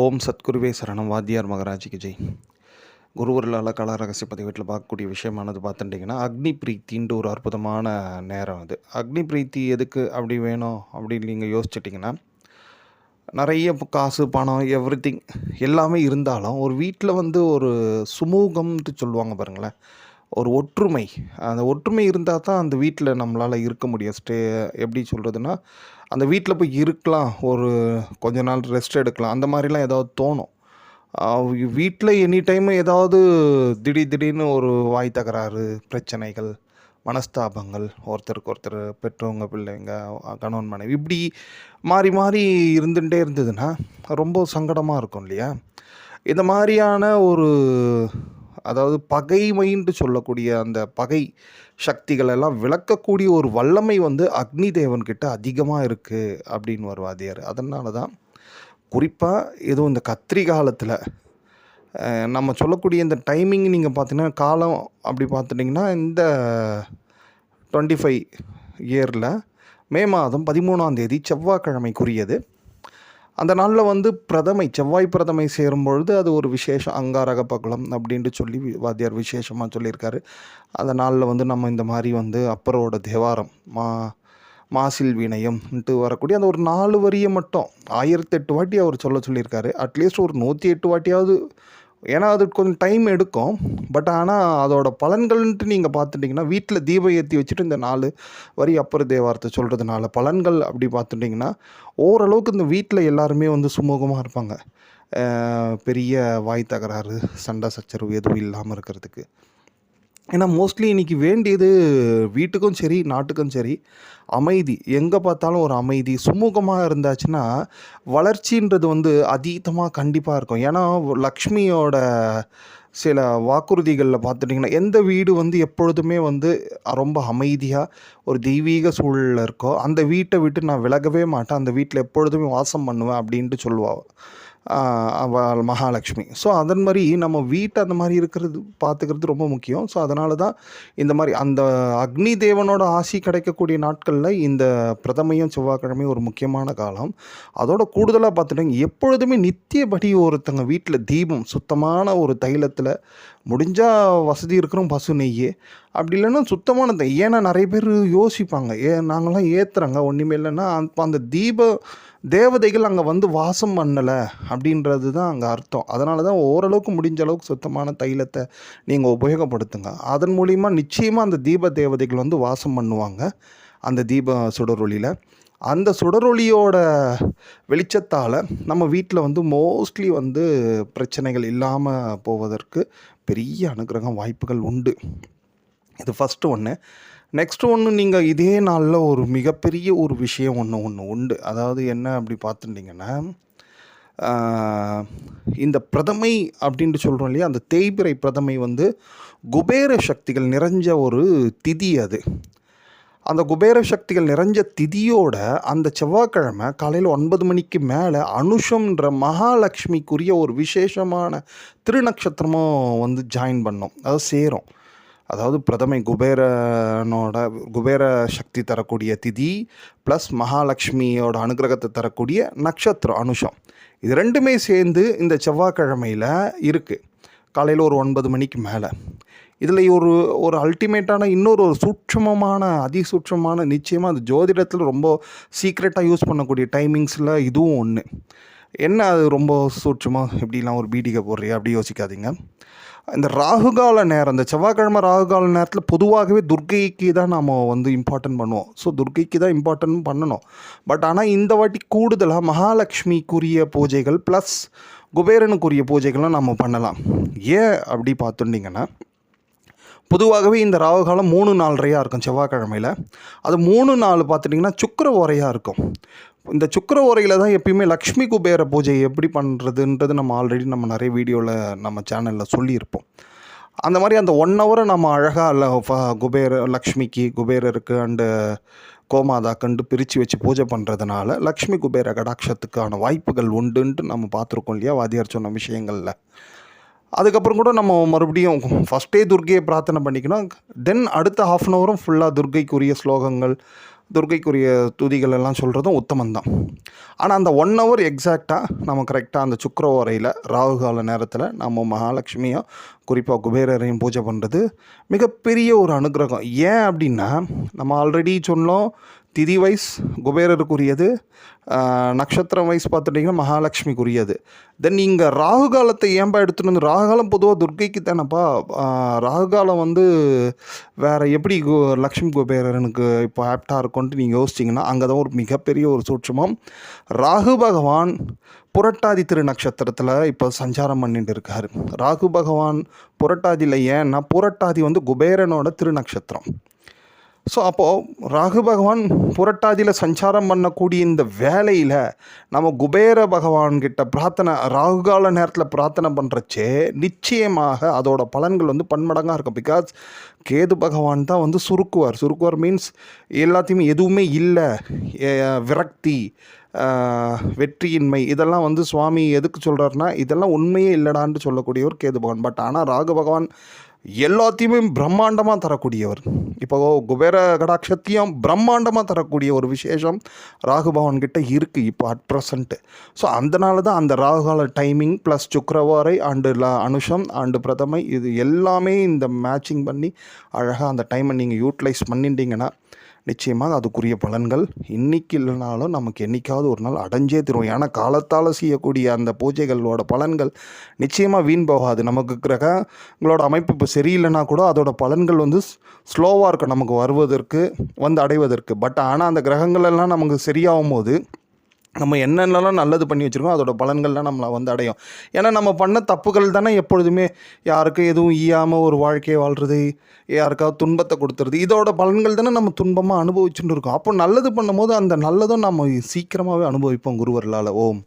ஓம் சத்குருவே சரணம். வாத்தியார் மகராஜிக்கு ஜெய். குருவர்களால் கலா ரகசிய பதிவேட்டில் பார்க்கக்கூடிய விஷயமானது பார்த்துட்டிங்கன்னா அக்னி பிரீத்தின்ற ஒரு அற்புதமான நேரம் அது. அக்னி பிரீத்தி எதுக்கு அப்படி வேணும் அப்படின்னு நீங்கள் யோசிச்சிட்டிங்கன்னா நிறைய காசு பணம் எவ்ரி எல்லாமே இருந்தாலும் ஒரு வீட்டில் வந்து ஒரு சுமூகம்ன்ட்டு சொல்லுவாங்க பாருங்களேன். ஒரு ஒற்றுமை. அந்த ஒற்றுமை இருந்தால் தான் அந்த வீட்டில் நம்மளால் இருக்க முடியும். ஸ்டே எப்படி சொல்கிறதுனா அந்த வீட்டில் போய் இருக்கலாம். ஒரு கொஞ்ச நாள் ரெஸ்ட் எடுக்கலாம். அந்த மாதிரிலாம் ஏதாவது தோணும். வீட்டில் எனி டைம் ஏதாவது திடீர் திடீர்னு ஒரு வாய் தகராறு பிரச்சனைகள் மனஸ்தாபங்கள் ஒருத்தருக்கு ஒருத்தர் பெற்றவங்க பிள்ளைங்க கணவன் மனைவி இப்படி மாறி மாறி இருந்துகிட்டே இருந்ததுன்னா ரொம்ப சங்கடமாக இருக்கும் இல்லையா? இந்த மாதிரியான ஒரு அதாவது பகைமைன்ட்டு சொல்லக்கூடிய அந்த பகை சக்திகளெல்லாம் விளக்கக்கூடிய ஒரு வல்லமை வந்து அக்னி தேவன்கிட்ட அதிகமாக இருக்குது அப்படின்னு ஒரு வாதியார் அதனால தான் குறிப்பாக எதுவும் இந்த கத்திரி காலத்தில் நம்ம சொல்லக்கூடிய இந்த டைமிங் நீங்கள் பார்த்தீங்கன்னா காலம் அப்படி பார்த்துட்டிங்கன்னா இந்த டுவெண்ட்டி ஃபைவ் இயரில் மே மாதம் பதிமூணாம் தேதி செவ்வாய்க்கிழமைக்குரியது. அந்த நாளில் வந்து பிரதமை செவ்வாய் பிரதமை சேரும் பொழுது அது ஒரு விசேஷம் அங்காரக பகுலம் அப்படின்ட்டு சொல்லி வாத்தியார் விசேஷமாக சொல்லியிருக்காரு. அந்த நாளில் வந்து நம்ம இந்த மாதிரி வந்து அப்பரோட தேவாரம் மா மாசில் வினயம்ன்ட்டு வரக்கூடிய அந்த ஒரு நாலு வரியை மட்டும் ஆயிரத்தெட்டு வாட்டி அவர் சொல்ல சொல்லியிருக்காரு. அட்லீஸ்ட் ஒரு நூற்றி எட்டு வாட்டியாவது ஏன்னா அது கொஞ்சம் டைம் எடுக்கும். பட் ஆனால் அதோட பலன்கள்ன்ட்டு நீங்கள் பார்த்துட்டிங்கன்னா வீட்டில் தீபம் ஏற்றி வச்சுட்டு இந்த நாலு வரி அப்பர் தேவாரத்தை சொல்கிறதுனால பலன்கள் அப்படி பார்த்துட்டிங்கன்னா ஓரளவுக்கு இந்த வீட்டில் எல்லாருமே வந்து சுமூகமாக இருப்பாங்க. பெரிய வாய் தகராறு சண்டை சச்சரவு எதுவும் இல்லாமல் இருக்கிறதுக்கு. ஏன்னா மோஸ்ட்லி இன்றைக்கி வேண்டியது வீட்டுக்கும் சரி நாட்டுக்கும் சரி அமைதி. எங்கே பார்த்தாலும் ஒரு அமைதி. சுமூகமாக இருந்தாச்சுன்னா வளர்ச்சின்றது வந்து அதீதமாக கண்டிப்பாக இருக்கும். ஏன்னா லக்ஷ்மியோட சில வாக்குறுதிகளில் பார்த்துட்டிங்கன்னா எந்த வீடு வந்து எப்பொழுதுமே வந்து ரொம்ப அமைதியாக ஒரு தெய்வீக சூழலில் இருக்கோ அந்த வீட்டை விட்டு நான் விலகவே மாட்டேன். அந்த வீட்டில் எப்பொழுதுமே வாசம் பண்ணுவேன் அப்படின்ட்டு சொல்லுவாள் மகாலட்சுமி. ஸோ அதன் மாதிரி நம்ம வீட்டை அந்த மாதிரி இருக்கிறது பார்த்துக்கிறது ரொம்ப முக்கியம். ஸோ அதனால தான் இந்த மாதிரி அந்த அக்னி தேவனோட ஆசி கிடைக்கக்கூடிய நாட்களில் இந்த பிரதமையும் செவ்வாய்க்கிழமையும் ஒரு முக்கியமான காலம். அதோட கூடுதலாக பார்த்துட்டோங்க எப்பொழுதுமே நித்தியபடி ஒருத்தங்க வீட்டில் தீபம் சுத்தமான ஒரு தைலத்தில் முடிஞ்சால் வசதி இருக்கிறோம் பசு நெய்யே அப்படி இல்லைன்னா சுத்தமான ஏன்னா நிறைய பேர் யோசிப்பாங்க ஏ நாங்களாம் ஏற்றுறாங்க ஒன்றுமே இல்லைன்னா அந்த தீப தேவதைகள் அங்கே வந்து வாசம் பண்ணலை அப்படின்றது தான் அங்கே அர்த்தம். அதனால தான் ஓரளவுக்கு முடிஞ்ச அளவுக்கு சுத்தமான தைலத்தை நீங்கள் உபயோகப்படுத்துங்க. அதன் மூலிமா நிச்சயமாக அந்த தீப தேவதைகள் வந்து வாசம் பண்ணுவாங்க அந்த தீப சுடரொளியில். அந்த சுடரொளியோட வெளிச்சத்தால் நம்ம வீட்டில் வந்து மோஸ்ட்லி வந்து பிரச்சனைகள் இல்லாமல் போவதற்கு பெரிய அனுகிரகம் வாய்ப்புகள் உண்டு. இது ஃபஸ்ட்டு ஒன்று நெக்ஸ்ட் ஒன்று நீங்கள் இதே நாளில் ஒரு மிகப்பெரிய ஒரு விஷயம் ஒன்று ஒன்று உண்டு. அதாவது என்ன அப்படி பார்த்துட்டிங்கன்னா இந்த பிரதமை அப்படின்ட்டு சொல்கிறோம் இல்லையா? அந்த தேய்பிறை பிரதமை வந்து குபேர சக்திகள் நிறைஞ்ச ஒரு திதி அது. அந்த குபேர சக்திகள் நிறைஞ்ச திதியோட அந்த செவ்வாய்க்கிழமை காலையில் ஒன்பது மணிக்கு மேலே அனுஷம்ன்ற மகாலட்சுமிக்குரிய ஒரு விசேஷமான திருநக்ஷத்திரமும் வந்து ஜாயின் பண்ணோம். அதாவது சேரும். அதாவது பிரதமை குபேரனோட குபேர சக்தி தரக்கூடிய திதி ப்ளஸ் மகாலட்சுமியோட அனுகிரகத்தை தரக்கூடிய நட்சத்திரம் அனுஷம். இது ரெண்டுமே சேர்ந்து இந்த செவ்வாய்க்கிழமையில் இருக்குது காலையில் ஒரு ஒன்பது மணிக்கு மேலே. இதில் ஒரு ஒரு அல்டிமேட்டான இன்னொரு ஒரு சூட்சமமான அதிசூட்சமான நிச்சயமாக அது ஜோதிடத்தில் ரொம்ப சீக்ரெட்டாக யூஸ் பண்ணக்கூடிய டைமிங்ஸில் இதுவும் ஒன்று என்ன அது ரொம்ப சூட்சமாக எப்படிலாம் ஒரு பீடிகை போடுறியா? அப்படி யோசிக்காதீங்க. இந்த ராகுகால நேரம் இந்த செவ்வாய்க்கிழமை ராகுகால நேரத்தில் பொதுவாகவே துர்க்கைக்கு தான் நாம் வந்து இம்பார்ட்டன்ட் பண்ணுவோம். ஸோ துர்க்கைக்கு தான் இம்பார்ட்டன்ட் பண்ணணும். பட் ஆனால் இந்த வாட்டி கூடுதலாக மகாலட்சுமிக்குரிய பூஜைகள் ப்ளஸ் குபேரனுக்குரிய பூஜைகளும் நம்ம பண்ணலாம். ஏன் அப்படி பார்த்துட்டிங்கன்னா பொதுவாகவே இந்த ராகு காலம் மூணு நாலரையாக இருக்கும் செவ்வாய்க்கிழமையில். அது மூணு நாள் பார்த்துட்டிங்கன்னா சுக்கர உரையாக இருக்கும். இந்த சுக்கர உரையில் தான் எப்பயுமே லக்ஷ்மி குபேர பூஜை எப்படி பண்ணுறதுன்றது நம்ம ஆல்ரெடி நம்ம நிறைய வீடியோவில் நம்ம சேனலில் சொல்லியிருப்போம். அந்த மாதிரி அந்த ஒன் ஹவரை நம்ம அழகாக இல்லை குபேர லக்ஷ்மிக்கு குபேரருக்கு அண்டு கோமாதாக்கண்டு பிரித்து வச்சு பூஜை பண்ணுறதுனால லக்ஷ்மி குபேர கடாட்சத்துக்கான வாய்ப்புகள் உண்டுன்ட்டு நம்ம பார்த்துருக்கோம் இல்லையா? வாத்தியார் சொன்ன விஷயங்களில். அதுக்கப்புறம் கூட நம்ம மறுபடியும் ஃபஸ்ட்டே துர்கையை பிரார்த்தனை பண்ணிக்கணும். தென் அடுத்த ஹாஃப் அன் ஹவரும் ஃபுல்லாக துர்க்கைக்குரிய ஸ்லோகங்கள் துர்க்கைக்குரிய துதிகள் எல்லாம் சொல்கிறதும் உத்தமந்தான் ஆனால் அந்த ஒன் ஹவர் எக்ஸாக்டாக நம்ம கரெக்டாக அந்த சுக்கரவாரையில் ராகு கால நேரத்தில் நம்ம மகாலட்சுமியும் குறிப்பாக குபேரரையும் பூஜை பண்ணுறது மிகப்பெரிய ஒரு அனுகிரகம். ஏன் அப்படின்னா நம்ம ஆல்ரெடி சொன்னோம் திதி வைஸ் குபேரருக்குரியது நட்சத்திரம் வைஸ் பார்த்துட்டிங்கன்னா மகாலட்சுமிக்குரியது. தென் இங்கே ராகு காலத்தை ஏன்பா எடுத்துகிட்டு வந்து ராகு காலம் பொதுவாக துர்கைக்கு தானேப்பா. ராகு காலம் வந்து வேறு எப்படி கு லக்ஷ்மி குபேரனுக்கு இப்போ ஆப்டாக இருக்கும்ன்ட்டு நீங்கள் யோசிச்சிங்கன்னா அங்கே தான் ஒரு மிகப்பெரிய ஒரு சூட்சமம். ராகு பகவான் புரட்டாதி திரு நட்சத்திரத்தில் இப்போ சஞ்சாரம் பண்ணிட்டு இருக்கார். ராகு பகவான் புரட்டாதியில் ஏன்னா புரட்டாதி வந்து குபேரனோட திருநக்ஷத்திரம் ஸோ அப்போது ராகு பகவான் புரட்டாதியில் சஞ்சாரம் பண்ணக்கூடிய இந்த வேலையில் நம்ம குபேர பகவான்கிட்ட பிரார்த்தனை ராகுகால நேரத்தில் பிரார்த்தனை பண்ணுறச்சே நிச்சயமாக அதோட பலன்கள் வந்து பன்மடங்காக இருக்கும். பிகாஸ் கேது பகவான் தான் வந்து சுருக்குவார். சுருக்குவார் மீன்ஸ் எல்லாத்தையுமே எதுவுமே இல்லை. விரக்தி வெற்றியின்மை இதெல்லாம் வந்து சுவாமி எதுக்கு சொல்கிறாருன்னா இதெல்லாம் உண்மையே இல்லடான்னு சொல்லக்கூடிய ஒரு கேது பகவான். பட் ஆனால் ராகு பகவான் எல்லாத்தையுமே பிரம்மாண்டமாக தரக்கூடியவர். இப்போ குபேர கடாட்சத்தையும் பிரம்மாண்டமாக தரக்கூடிய ஒரு விசேஷம் ராகு கிட்ட இருக்குது இப்போ அட் ப்ரெசண்ட்டு ஸோ அதனால தான் அந்த ராகுகால டைமிங் ப்ளஸ் சுக்கரவாரை அண்டு ல அனுஷம் அண்டு பிரதமை இது எல்லாமே இந்த மேட்சிங் பண்ணி அழகாக அந்த டைமை நீங்கள் யூட்டிலைஸ் பண்ணிட்டீங்கன்னா நிச்சயமாக அதுக்குரிய பலன்கள் இன்னைக்கு இல்லைனாலும் நமக்கு என்னைக்காவது ஒரு நாள் அடைஞ்சே தரும். ஏன்னா காலத்தால் செய்யக்கூடிய அந்த பூஜைகளோட பலன்கள் நிச்சயமாக வீண் போகாது. நமக்கு கிரகங்களோட அமைப்பு இப்போ சரியில்லைனா கூட அதோட பலன்கள் வந்து ஸ்லோவாக இருக்கும் நமக்கு வருவதற்கு வந்து அடைவதற்கு. பட் ஆனால் அந்த கிரகங்கள் எல்லாம் நமக்கு சரியாகும் போது நம்ம என்னென்னலாம் நல்லது பண்ணி வச்சுருக்கோம் அதோட பலன்கள்லாம் நம்மளை வந்து அடையும். ஏன்னா நம்ம பண்ண தப்புகள் தானே எப்பொழுதுமே யாருக்கும் எதுவும் ஈயாமல் ஒரு வாழ்க்கையை வாழ்கிறது யாருக்காவது துன்பத்தை கொடுத்துறது இதோட பலன்கள் தானே நம்ம துன்பமாக அனுபவிச்சுட்டு இருக்கோம். அப்போ நல்லது பண்ணும்போது அந்த நல்லதும் நம்ம சீக்கிரமாகவே அனுபவிப்போம் குருவர்களால். ஓம்.